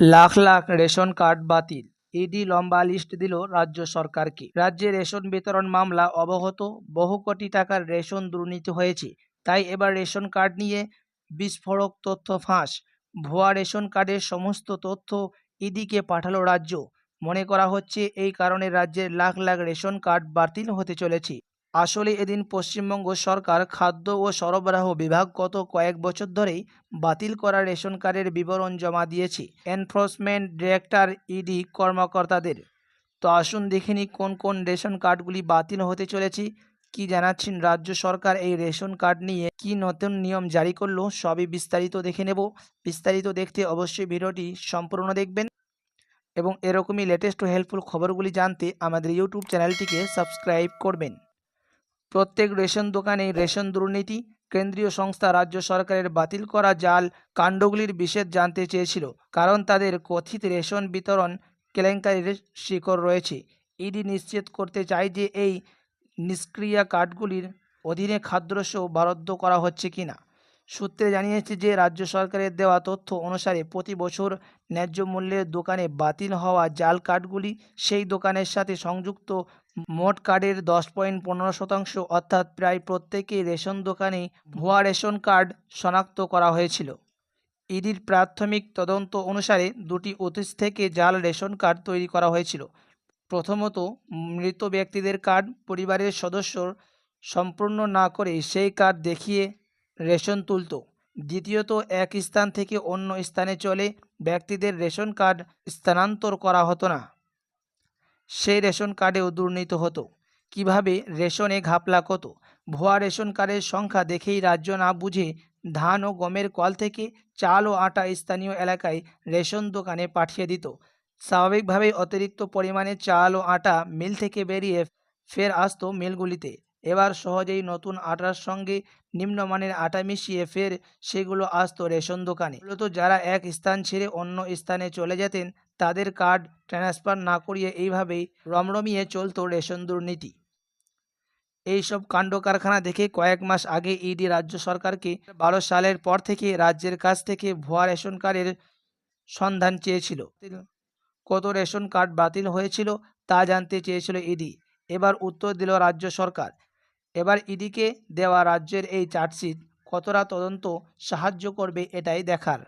Lakh lakh ration card বাতিল। ED লম্বা list দিল রাজ্য সরকারকে। রাজ্যে রেশন বিতরণ মামলা অবহত, বহু কোটি টাকার রেশন দুর্নীতি হয়েছে। তাই এবার রেশন কার্ড নিয়ে বিস্ফোরক তথ্য ফাঁস। ভুয়া রেশন কার্ডের সমস্ত তথ্য ইডিকে পাঠালো রাজ্য। মনে করা হচ্ছে এই কারণে রাজ্যের লাখ লাখ রেশন কার্ড বাতিল হতে চলেছে। আসলে এদিন পশ্চিমবঙ্গ সরকার খাদ্য ও সরবরাহ বিভাগ গত কয়েক বছর ধরেই বাতিল করা রেশন কার্ডের বিবরণ জমা দিয়েছে এনফোর্সমেন্ট ডিরেক্টর ইডি কর্মকর্তাদের। তো আসুন দেখে নিই কোন কোন রেশন কার্ডগুলি বাতিল হতে চলেছে, কি জানাচ্ছেন রাজ্য সরকার এই রেশন কার্ড নিয়ে, কি নতুন নিয়ম জারি করল সবই বিস্তারিত দেখে নেব। বিস্তারিত দেখতে অবশ্যই ভিডিওটি সম্পূর্ণ দেখবেন এবং এরকমই লেটেস্ট ও হেল্পফুল খবরগুলি জানতে আমাদের ইউটিউব চ্যানেলটিকে সাবস্ক্রাইব করবেন। প্রত্যেক রেশন দোকানে রেশন দুর্নীতি কেন্দ্রীয় সংস্থা রাজ্য সরকারের বাতিল করা জাল কাণ্ডগুলির বিশেষ জানতে চেয়েছিল, কারণ তাদের কথিত রেশন বিতরণ কেলেঙ্কারির শিকড় রয়েছে। ইডি নিশ্চিত করতে চায় যে এই নিষ্ক্রিয়া কার্ডগুলির অধীনে খাদ্যশস্য বরাদ্দ করা হচ্ছে কিনা সূত্রে জানিয়েছে যে রাজ্য সরকারের দেওয়া তথ্য অনুসারে প্রতি বছর ন্যায্য মূল্যের দোকানে বাতিল হওয়া জাল কার্ডগুলি সেই দোকানের সাথে সংযুক্ত মোট কার্ডের দশ পয়েন্ট পনেরো শতাংশ, অর্থাৎ প্রায় প্রত্যেকেই রেশন দোকানে ভুয়া রেশন কার্ড শনাক্ত করা হয়েছিল। ইডির প্রাথমিক তদন্ত অনুসারে দুটি অতীত থেকে জাল রেশন কার্ড তৈরি করা হয়েছিল। প্রথমত, মৃত ব্যক্তিদের কার্ড পরিবারের সদস্যর সম্পূর্ণ না করে সেই কার্ড দেখিয়ে রেশন তুলত। দ্বিতীয়ত, এক স্থান থেকে অন্য স্থানে চলে ব্যক্তিদের রেশন কার্ড স্থানান্তর করা হতো না। সেই রেশন কার্ডেও দুর্নীত হতো। কীভাবে রেশনে ঘাপলা কত? ভুয়া রেশন কার্ডের সংখ্যা দেখেই রাজ্য না বুঝে ধান ও গমের কল থেকে চাল ও আটা স্থানীয় এলাকায় রেশন দোকানে পাঠিয়ে দিত। স্বাভাবিকভাবেই অতিরিক্ত পরিমাণে চাল ও আটা মিল থেকে বেরিয়ে ফের আসতো মিলগুলিতে। এবার সহজেই নতুন আটার সঙ্গে নিম্নমানের আটা মিশিয়ে ফের সেগুলো আসতো রেশন দোকানে। মূলত যারা এক স্থান ছেড়ে অন্য স্থানে চলে যেতেন, তাদের কার্ড ট্রান্সফার না করিয়ে এইভাবেই রমরমিয়ে চলতো রেশন দুর্নীতি। এইসব কাণ্ড কারখানা দেখে কয়েক মাস আগে ইডি রাজ্য সরকারকে বারো সালের পর থেকে রাজ্যের কাছ থেকে ভুয়া রেশন কার্ডের সন্ধান চেয়েছিল। কত রেশন কার্ড বাতিল হয়েছিল তা জানতে চেয়েছিল ইডি। এবার উত্তর দিল রাজ্য সরকার। এবার ইডিকে দেওয়া রাজ্যের এই চার্জশিট কতটা তদন্ত সাহায্য করবে এটাই দেখার।